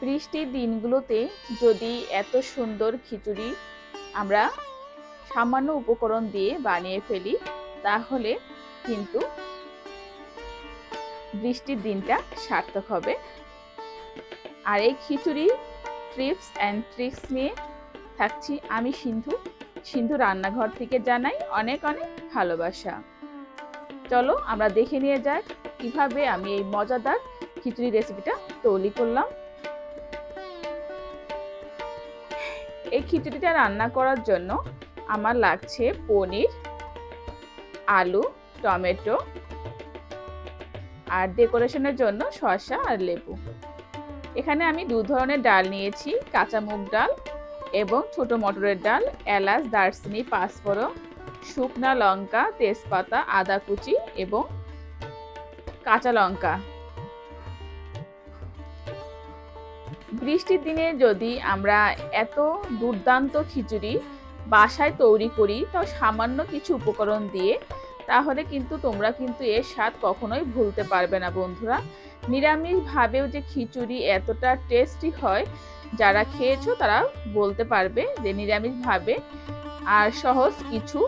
বৃষ্টির দিনগুলোতে যদি এত সুন্দর খিচুড়ি আমরা সামান্য উপকরণ দিয়ে বানিয়ে ফেলি, তাহলে কিন্তু বৃষ্টির দিনটা সার্থক হবে। আর এই খিচুড়ি ট্রিপস অ্যান্ড ট্রিক্স নিয়ে থাকছি আমি সিন্ধু। সিন্ধু রান্নাঘর থেকে জানাই অনেক অনেক ভালোবাসা। চলো আমরা দেখে নিয়ে যাক কীভাবে আমি এই মজাদার খিচুড়ি রেসিপিটা তৈরি করলাম। এই খিচুড়িটা রান্না করার জন্য আমার লাগছে পনির, আলু, টমেটো আর ডেকোরেশনের জন্য শসা আর লেবু। এখানে আমি দু ধরনের ডাল নিয়েছি কাঁচা মুগ ডাল এবং ছোট মটরের ডাল, এলাচ, দারচিনি, পাঁচফোড়ন, শুকনা লঙ্কা, তেজপাতা, আদা কুচি এবং কাঁচা লঙ্কা। বৃষ্টির দিনে যদি আমরা এত দুর্দান্ত খিচুড়ি বাসায় তৈরি করি তাও সামান্য কিছু উপকরণ দিয়ে, তাহলে কিন্তু তোমরা কিন্তু এর স্বাদ কখনোই ভুলতে পারবে না বন্ধুরা। নিরামিষভাবেও যে খিচুড়ি এতটা টেস্টি হয়, যারা খেয়েছো তারা বলতে পারবে যে নিরামিষভাবে। আর সহজ কিছু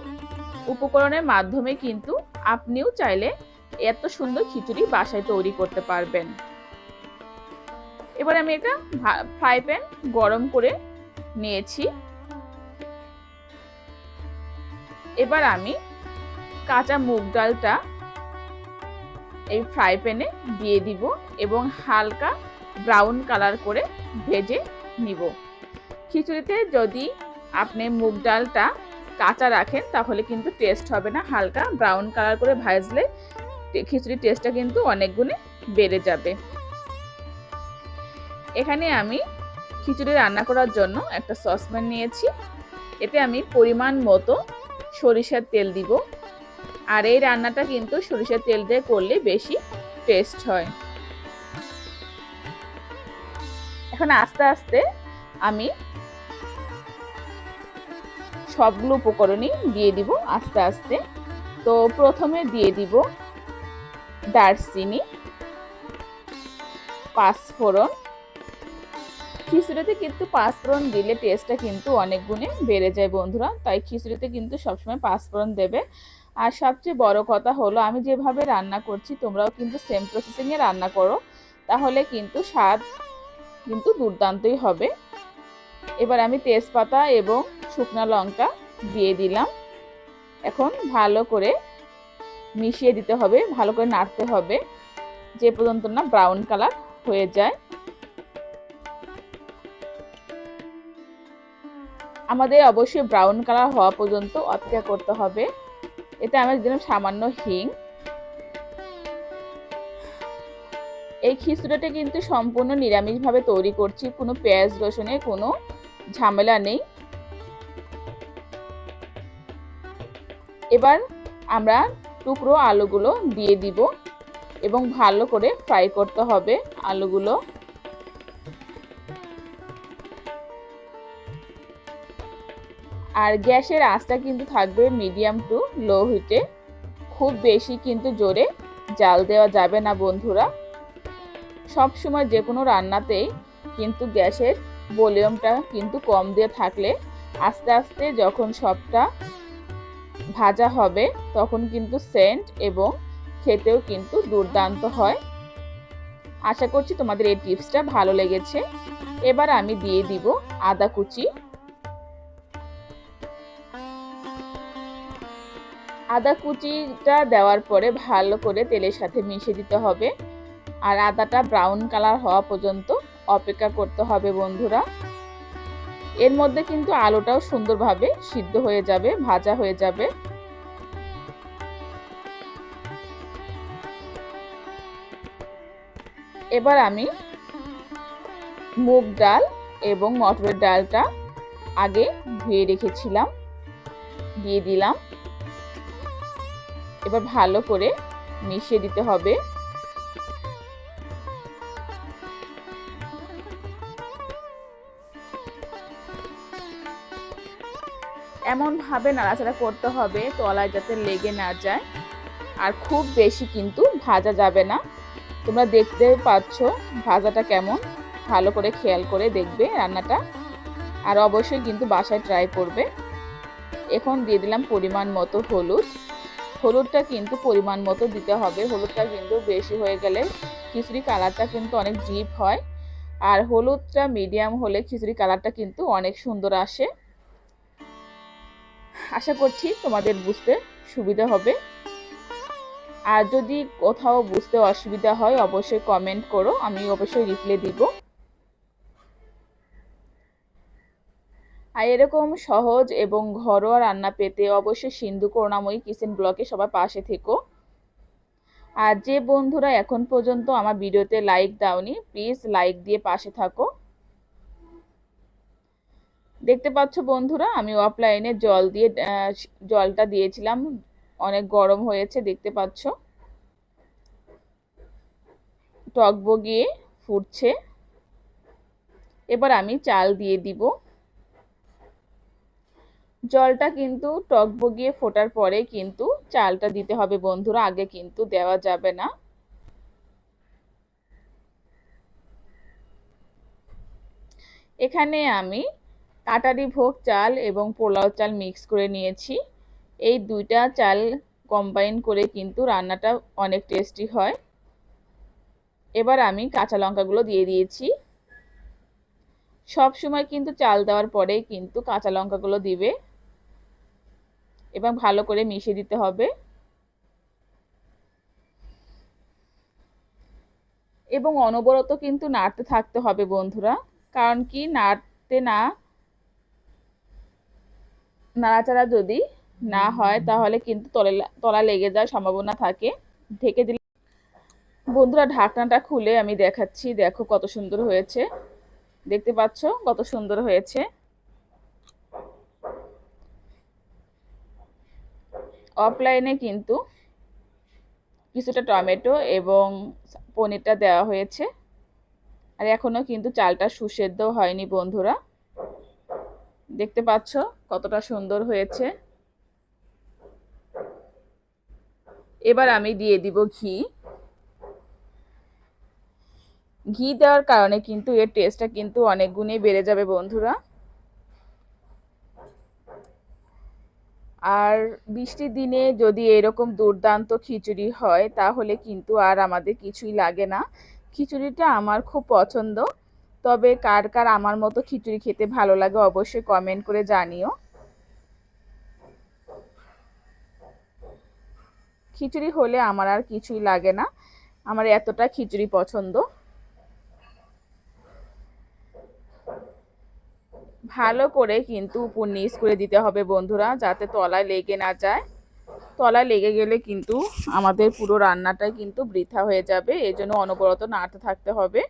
উপকরণের মাধ্যমে কিন্তু আপনিও চাইলে এত সুন্দর খিচুড়ি বাসায় তৈরি করতে পারবেন। এবার আমি একটা ফ্রাই প্যান গরম করে নিয়েছি। এবার আমি কাঁচা মুগ ডালটা এই ফ্রাই প্যানে দিয়ে দিব এবং হালকা ব্রাউন কালার করে ভেজে নিব। খিচুড়িতে যদি আপনি মুগ ডালটা কাঁচা রাখেন, তাহলে কিন্তু টেস্ট হবে না। হালকা ব্রাউন কালার করে ভাজলে খিচুড়ির টেস্টটা কিন্তু অনেক গুণে বেড়ে যাবে। এখানে আমি খিচুড়ি রান্না করার জন্য একটা সসপ্যান নিয়েছি। এতে আমি পরিমাণ মতো সরিষার তেল দিব। আর এই রান্নাটা কিন্তু সরিষার তেল দিয়ে করলে বেশি টেস্ট হয়। এখন আস্তে আস্তে আমি সবগুলো উপকরণই দিয়ে দিব আস্তে আস্তে। তো প্রথমে দিয়ে দিব দারচিনি, পাঁচফোড়ন খিচুড়িতে কিন্তু পাঁচফোড়ন দিলে টেস্টটা কিন্তু অনেক গুণে বেড়ে যায় বন্ধুরা। তাই খিচুড়িতে কিন্তু সবসময় পাঁচফোড়ন দেবে। আর সবচেয়ে বড় কথা হলো, আমি যেভাবে রান্না করছি, তোমরাও কিন্তু সেম প্রসেসিংয়ে রান্না করো। তাহলে কিন্তু স্বাদ কিন্তু দুর্দান্তই হবে। এবার আমি তেজপাতা এবং শুকনো লঙ্কা দিয়ে দিলাম। এখন ভালো করে মিশিয়ে দিতে হবে, ভালো করে নাড়তে হবে। যে পর্যন্ত না ব্রাউন কালার হয়ে যায়। আমাদের অবশ্যই ব্রাউন কালার হওয়া পর্যন্ত অপেক্ষা করতে হবে। এতে আমি দিলাম সামান্য হিং। এই খিচুড়িটা কিন্তু সম্পূর্ণ নিরামিষভাবে তৈরি করছি, কোনো পেঁয়াজ রসুনের কোনো ঝামেলা নেই। এবার আমরা টুকরো আলুগুলো দিয়ে দিব এবং ভালো করে ফ্রাই করতে হবে আলুগুলো। আর গ্যাসের আঁচটা কিন্তু থাকবে মিডিয়াম টু লো হিটে খুব বেশি কিন্তু জোরে জাল দেওয়া যাবে না বন্ধুরা। সব সময় যে কোনো রান্নাতেই কিন্তু গ্যাসের ভলিউমটা কিন্তু কম দিয়ে থাকলে আস্তে আস্তে যখন সবটা ভাজা হবে তখন কিন্তু সেন্ট এবং খেতেও কিন্তু দুর্দান্ত হয়। আশা করছি তোমাদের এই টিপসটা ভালো লেগেছে। এবার আমি দিয়ে দিব আদা কুচি। আদা কুচিটা দেওয়ার পরে ভালো করে তেলের সাথে মিশিয়ে দিতে হবে। আর আদাটা ব্রাউন কালার হওয়া পর্যন্ত অপেক্ষা করতে হবে বন্ধুরা। এর মধ্যে কিন্তু আলুটাও সুন্দরভাবে সিদ্ধ হয়ে যাবে, ভাজা হয়ে যাবে। এবার আমি মুগ ডাল এবং মটরের ডালটা আগে ধুয়ে রেখেছিলাম, দিয়ে দিলাম। এবার ভালো করে মিশিয়ে দিতে হবে। এমনভাবে নাড়াচাড়া করতে হবে তলায় যাতে লেগে না যায়। আর খুব বেশি কিন্তু ভাজা যাবে না। তোমরা দেখতে পাচ্ছ ভাজাটা কেমন। ভালো করে খেয়াল করে দেখবে রান্নাটা। আর অবশ্যই কিন্তু বাসায় ট্রাই করবে। এখন দিয়ে দিলাম পরিমাণ মতো হলুদ। হলুদটা কিন্তু পরিমাণ মতো দিতে হবে। হলুদটা কিন্তু বেশি হয়ে গেলে খিচুড়ি কালারটা কিন্তু অনেক ডিপ হয়। আর হলুদটা মিডিয়াম হলে খিচুড়ি কালারটা কিন্তু অনেক সুন্দর আসে। আশা করছি তোমাদের বুঝতে সুবিধা হবে। আর যদি কোথাও বুঝতে অসুবিধা হয়, অবশ্যই কমেন্ট করো, আমি অবশ্যই রিপ্লাই দিব। আর এরকম সহজ এবং ঘরোয়া রান্না পেতে অবশ্যই সিন্ধু করুণাময়ী কিচেন ব্লকে সবার পাশে থেকো। আর যে বন্ধুরা এখন পর্যন্ত আমার ভিডিওতে লাইক দাওনি প্লিজ লাইক দিয়ে পাশে থাকো। দেখতে পাচ্ছ বন্ধুরা, আমি অফলাইনে জল দিয়ে জলটা দিয়েছিলাম, অনেক গরম হয়েছে, দেখতে পাচ্ছ। টক বগিয়ে ফুটছে। এবার আমি চাল দিয়ে দিব। জলটা কিন্তু টক বগিয়ে ফোটার পরে কিন্তু চালটা দিতে হবে বন্ধুরা, আগে কিন্তু দেওয়া যাবে না। এখানে আমি কাটারি ভোগ চাল এবং পোলাও চাল মিক্স করে নিয়েছি। এই দুইটা চাল কম্বাইন করে কিন্তু রান্নাটা অনেক টেস্টি হয়। এবার আমি কাঁচা লঙ্কাগুলো দিয়ে দিয়েছি। সব সময় কিন্তু চাল দেওয়ার পরেই কিন্তু কাঁচা লঙ্কাগুলো দিবে। এবং ভালো করে মিশিয়ে দিতে হবে। এবং অনবরত কিন্তু নাড়তে থাকতে হবে বন্ধুরা, কারণ কি নাড়তে না, নাড়াচাড়া যদি না হয় তাহলে কিন্তু তলে তলা লেগে যাওয়ার সম্ভাবনা থাকে। ঢেকে দিলে বন্ধুরা ঢাকনাটা খুলে আমি দেখাচ্ছি, দেখো কত সুন্দর হয়েছে। দেখতে পাচ্ছ কত সুন্দর হয়েছে। অফলাইনে কিন্তু কিছুটা টমেটো এবং পনিরটা দেওয়া হয়েছে। আর এখনও কিন্তু চালটা সুসেদ্ধ হয়নি বন্ধুরা। দেখতে পাচ্ছ কতটা সুন্দর হয়েছে। এবার আমি দিয়ে দিব ঘি। ঘি দেওয়ার কারণে কিন্তু এর টেস্টটা কিন্তু অনেক গুণে বেড়ে যাবে বন্ধুরা। আর বৃষ্টির দিনে যদি এরকম দুর্দান্ত খিচুড়ি হয়, তাহলে কিন্তু আর আমাদের কিছুই লাগে না। খিচুড়িটা আমার খুব পছন্দ। তবে কার কার আমার মতো খিচুড়ি খেতে ভালো লাগে অবশ্যই কমেন্ট করে জানিও। খিচুড়ি হলে আমার আর কিছুই লাগে না। আমার এতটা খিচুড়ি পছন্দ। ভালো করে কিন্তু উপর নিচ করে দিতে হবে বন্ধুরা, যাতে তলায় লেগে না যায়। তলায় লেগে গেলে কিন্তু আমাদের পুরো রান্নাটাই কিন্তু বৃথা হয়ে যাবে এই জন্য অনবরত নাড়তে থাকতে হবে।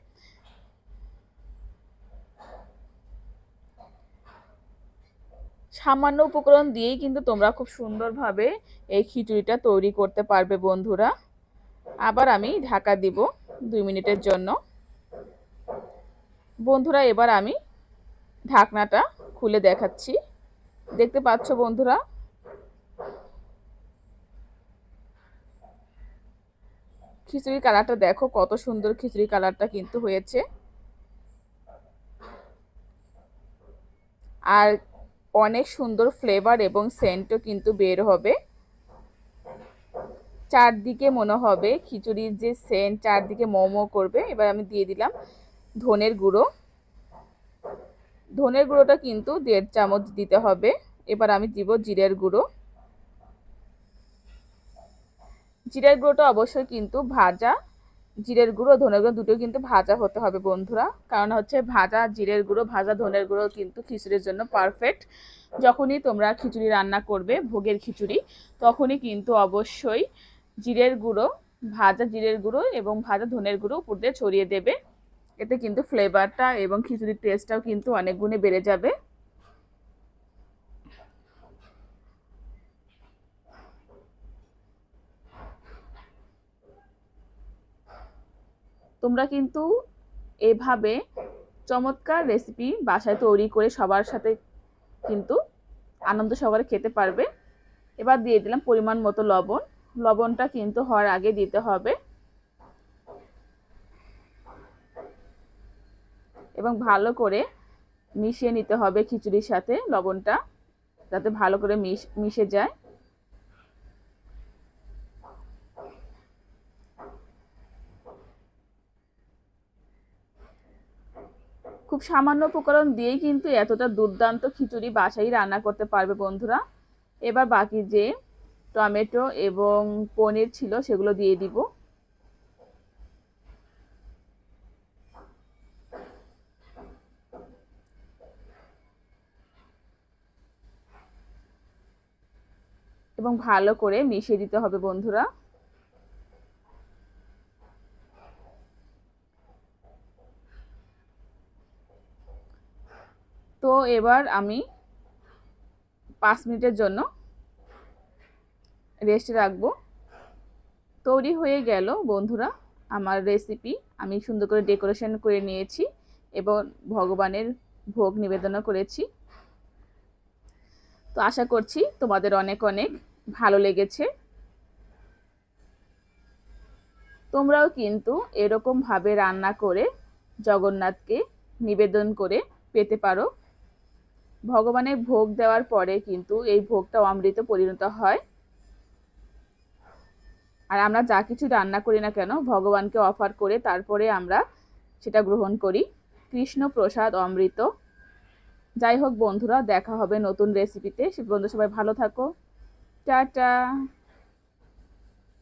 সামান্য উপকরণ দিয়েই কিন্তু তোমরা খুব সুন্দরভাবে এই খিচুড়িটা তৈরি করতে পারবে বন্ধুরা। আবার আমি ঢাকা দিব দুই মিনিটের জন্য। বন্ধুরা, এবার আমি ঢাকনাটা খুলে দেখাচ্ছি। দেখতে পাচ্ছ বন্ধুরা? খিচুড়ি কালারটা দেখো, কত সুন্দর খিচুড়ি কালারটা কিন্তু হয়েছে। আর অনেক সুন্দর ফ্লেভার এবং সেন্টও কিন্তু বের হবে। চারদিকে মনে হবে খিচুড়ির যে সেন্ট চারদিকে মোমো করবে। এবার আমি দিয়ে দিলাম ধনের গুঁড়ো। ধনের গুঁড়োটা কিন্তু দেড় চামচ দিতে হবে। এবার আমি দিব জিরের গুঁড়ো। জিরের গুঁড়োটা অবশ্যই কিন্তু ভাজা। জিরের গুঁড়ো ধনের গুঁড়ো দুটো কিন্তু ভাজা হতে হবে বন্ধুরা। কারণ হচ্ছে ভাজা, জিরের গুঁড়ো, ভাজা, ধনের গুঁড়ো কিন্তু খিচুড়ির জন্য পারফেক্ট যখনই তোমরা খিচুড়ি রান্না করবে, ভোগের খিচুড়ি, তখনই কিন্তু অবশ্যই জিরের গুঁড়ো, ভাজা জিরের গুঁড়ো এবং ভাজা ধনের গুঁড়ো উপর দিয়ে ছড়িয়ে দেবে। এতে কিন্তু ফ্লেভারটা এবং খিচুড়ির টেস্টটাও কিন্তু অনেক গুণে বেড়ে যাবে। তোমরা কিন্তু এভাবে চমৎকার রেসিপি বাসায় তৈরি করে সবার সাথে কিন্তু আনন্দ সহকারে খেতে পারবে। এবার দিয়ে দিলাম পরিমাণ মতো লবণ। লবণটা কিন্তু হওয়ার আগে দিতে হবে। এবং ভালো করে মিশিয়ে নিতে হবে খিচুড়ির সাথে লবণটা, যাতে ভালো করে মিশ, মিশে যায়। খুব সামান্য উপকরণ দিয়েই কিন্তু এতটা দুর্দান্ত খিচুড়ি বাসায় রান্না করতে পারবে বন্ধুরা। এবার বাকি যে টমেটো এবং পনির ছিল সেগুলো দিয়ে দিব। এবং ভালো করে মিশিয়ে দিতে হবে বন্ধুরা। তো এবার আমি পাঁচ মিনিটের জন্য রেস্টে রাখব। তৈরি হয়ে গেল বন্ধুরা আমার রেসিপি আমি সুন্দর করে ডেকোরেশন করে নিয়েছি এবং ভগবানের ভোগ নিবেদনও করেছি। তো আশা করছি তোমাদের অনেক অনেক ভালো লেগেছে। তোমরাও কিন্তু এরকমভাবে রান্না করে জগন্নাথকে নিবেদন করে পেতে পারো। ভগবানের ভোগ দেওয়ার পরে কিন্তু এই ভোগটা অমৃত পরিণত হয়। আর আমরা যা কিছু রান্না করি না কেন, ভগবানকে অফার করে তারপরে আমরা সেটা গ্রহণ করি। কৃষ্ণ প্রসাদ অমৃত যাই হোক বন্ধুরা দেখা হবে নতুন রেসিপিতে বন্ধু সবাই ভালো থাকো। টাটা।